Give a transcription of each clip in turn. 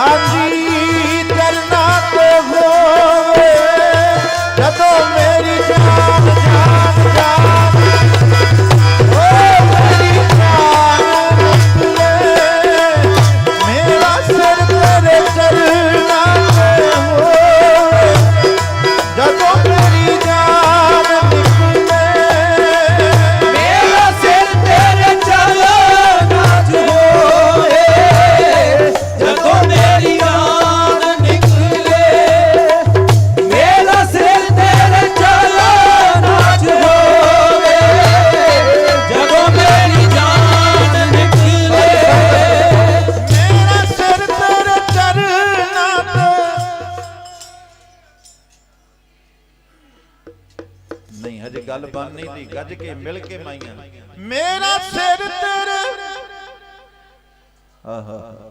ਹਾਂਜੀ ਨਹੀਂ ਹਜੇ ਗੱਲ ਬਣ ਨਹੀਂ ਦੀ ਗੱਜ ਕੇ ਮਿਲ ਕੇ ਮਾਈਆਂ। ਮੇਰਾ ਸਿਰ ਤੇਰੇ ਆਹਾ।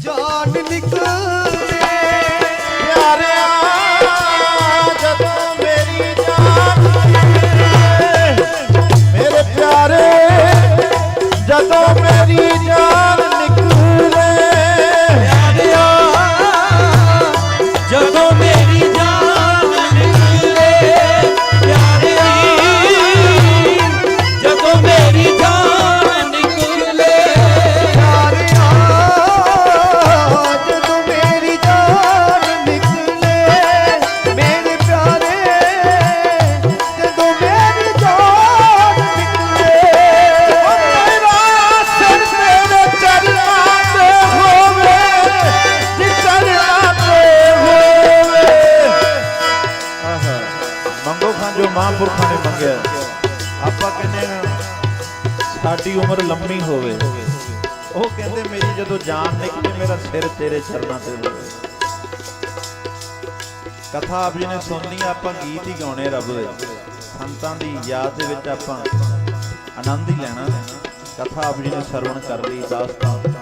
ਜਾਨ ਨਿਕਲੇ ਪਿਆਰਿਆ। ਮੰਗੋ ਖਾਂ ਜੋ ਮਹਾਂਪੁਰਖਾਂ ਨੇ ਮੰਗਿਆ। ਆਪਾਂ ਕਹਿੰਦੇ ਸਾਡੀ ਉਮਰ ਲੰਮੀ ਹੋਵੇ। ਉਹ ਕਹਿੰਦੇ, ਮੇਰੀ ਜਦੋਂ ਜਾਨ ਨਿਕਲੇ ਮੇਰਾ ਸਿਰ ਤੇਰੇ ਚਰਨਾਂ ਤੇ ਹੋਵੇ। ਕਥਾ ਆਪ ਜੀ ਨੇ ਸੁਣਨੀ ਆਪਾਂ ਗੀਤ ਹੀ ਗਾਉਣੇ ਰੱਬ ਦੇ। ਸੰਤਾਂ ਦੀ ਯਾਦ ਦੇ ਵਿੱਚ ਆਪਾਂ ਆਨੰਦ ਹੀ ਲੈਣਾ ਕਥਾ ਆਪ ਜੀ ਨੇ ਸਰਵਣ ਕਰ ਲਈ ਦਾਸਤਾਨ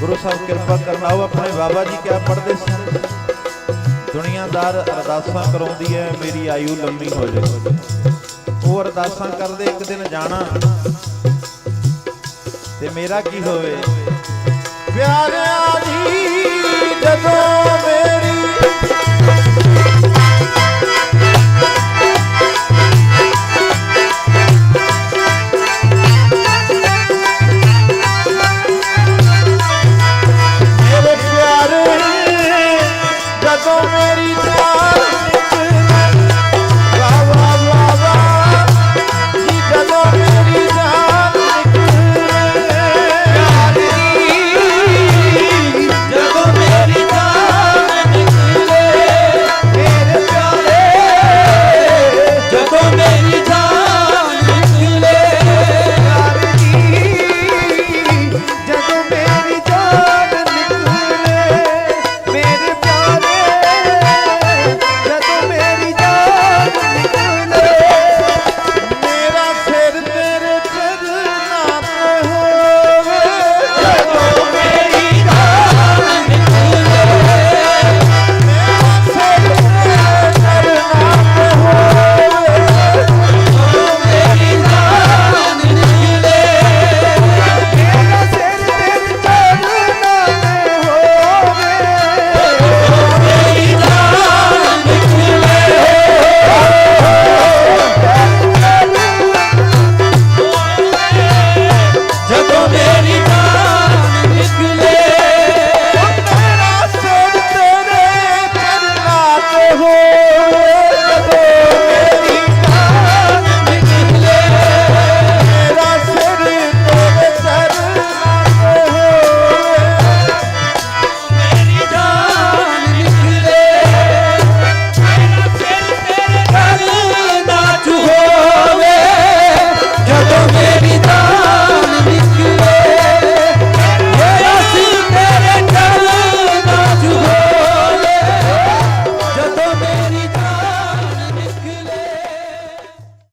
ਗੁਰੂ ਸਾਹਿਬ ਕਿਰਪਾ ਕਰਨ ਆਓ ਆਪਣੇ ਬਾਬਾ ਜੀ, ਕਿਆ ਪੜਦੇ ਸਨ ਦੁਨੀਆਦਾਰ ਅਰਦਾਸਾਂ ਕਰਾਉਂਦੀ ਹੈ, ਮੇਰੀ ਆਯੂ ਲੰਮੀ ਹੋ ਜਾਏ। ਉਹ ਅਰਦਾਸਾਂ ਕਰਦੇ ਇੱਕ ਦਿਨ ਜਾਣਾ ਤੇ ਮੇਰਾ ਕੀ ਹੋਵੇ? ਪਿਆਰਿਆਂ ਜੀ, ਜਦੋਂ